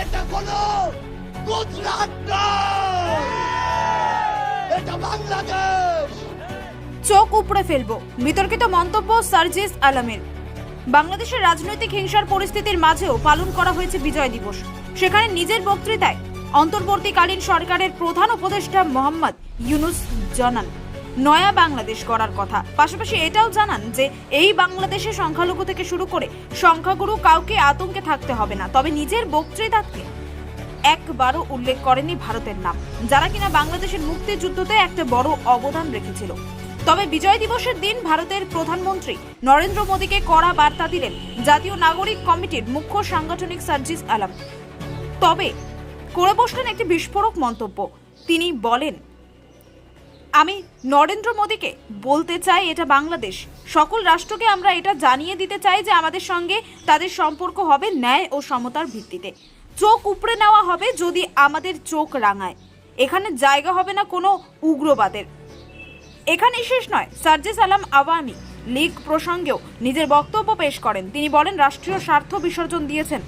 এটা কোনো গুজরাট এটা বাংলাদেশ। চোখ উপড়ে ফেলব। বিতর্কিত মন্তব্য সার্জিস আলমের। বাংলাদেশের রাজনৈতিক হিংসার পরিস্থিতির মাঝেও পালন করা হয়েছে বিজয় দিবস। সেখানে নিজের বক্তৃতায় অন্তর্বর্তীকালীন সরকারের প্রধান উপদেষ্টা মোহাম্মদ ইউনুস জানান। নয়া বাংলাদেশ করার কথা। পাশাপাশি এটাও জানান যে, এই বাংলাদেশে সংখ্যালঘু থেকে শুরু করে সংখ্যাগুরু কাউকে আতঙ্কে থাকতে হবে না। তবে নিজের বক্তৃতাকে একবারও উল্লেখ করেনি ভারতের নাম, যারা কিনা বাংলাদেশের মুক্তিযুদ্ধতে একটা বড় অবদান রেখেছিল। তবে বিজয় দিবসের দিন ভারতের প্রধানমন্ত্রী নরেন্দ্র মোদীকে কড়া বার্তা দিলেন জাতীয় নাগরিক কমিটির মুখ্য সাংগঠনিক সার্জিস আলম। তবে, করে বসলেন একটি বিস্ফোরক মন্তব্য। তিনি বলেন আমি নরেন্দ্র মোদীকে বলতে চাই এটা বাংলাদেশ। সকল রাষ্ট্রকে আমরা এটা জানিয়ে দিতে চাই যে আমাদের সঙ্গে তাদের সম্পর্ক হবে ন্যায় ও সমতার ভিত্তিতে। চোখ উপড়ে নেওয়া হবে যদি আমাদের চোখ রাঙায়। এখানে জায়গা হবে না কোনো উগ্রবাদের। এখানে শেষ নয় সার্জিস আলম আওয়ামী লীগ প্রসঙ্গেও নিজের বক্তব্য পেশ করেন। তিনি বলেন, রাষ্ট্রীয় স্বার্থ বিসর্জন দিয়েছেন।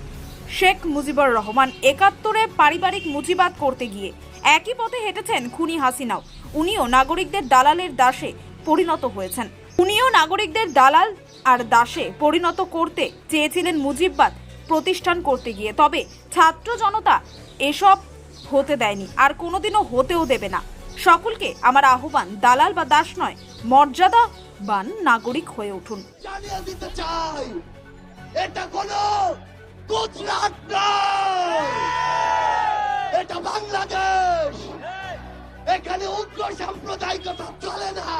শেখ মুজিবুর রহমান একাত্তরে পারিবারিক মুজিবাদ করতে গিয়ে একই পথে হেঁটেছেন খুনি হাসিনাও। উনিও নাগরিকদের দালালের দাসে পরিণত হয়েছেন। উনিও নাগরিকদের দালাল আর দাসে পরিণত করতে চেয়েছিলেন মুজিববাদ প্রতিষ্ঠান করতে গিয়ে। তবে ছাত্র জনতা এসব হতে দেয়নি, আর কোনোদিনও হতেও দেবে না। সকলকে আমার আহ্বান, দালাল বা দাস নয়, মর্যাদাবান নাগরিক হয়ে উঠুন। এটা গুজরাট নয়! এটা বাংলাদেশ! এখানে উগ্র সাম্প্রদায়িকতা চলে না!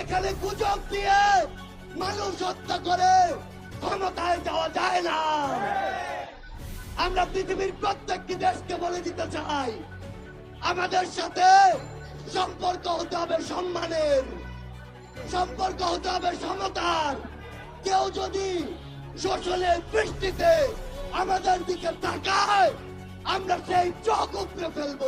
এখানে গুজব দিয়ে মানুষ হত্যা করে ক্ষমতায় যাওয়া যায় না! আমরা পৃথিবীর প্রত্যেকটি দেশকে বলে দিতে চাই, আমাদের সাথে সম্পর্ক হতে হবে সম্মানের। সম্পর্ক হতে হবে সমতার। কেউ যদি শোষণের বৃষ্টিতে আমাদের দিকে তাকায় আমরা সেই চোখ উপড়ে ফেলব।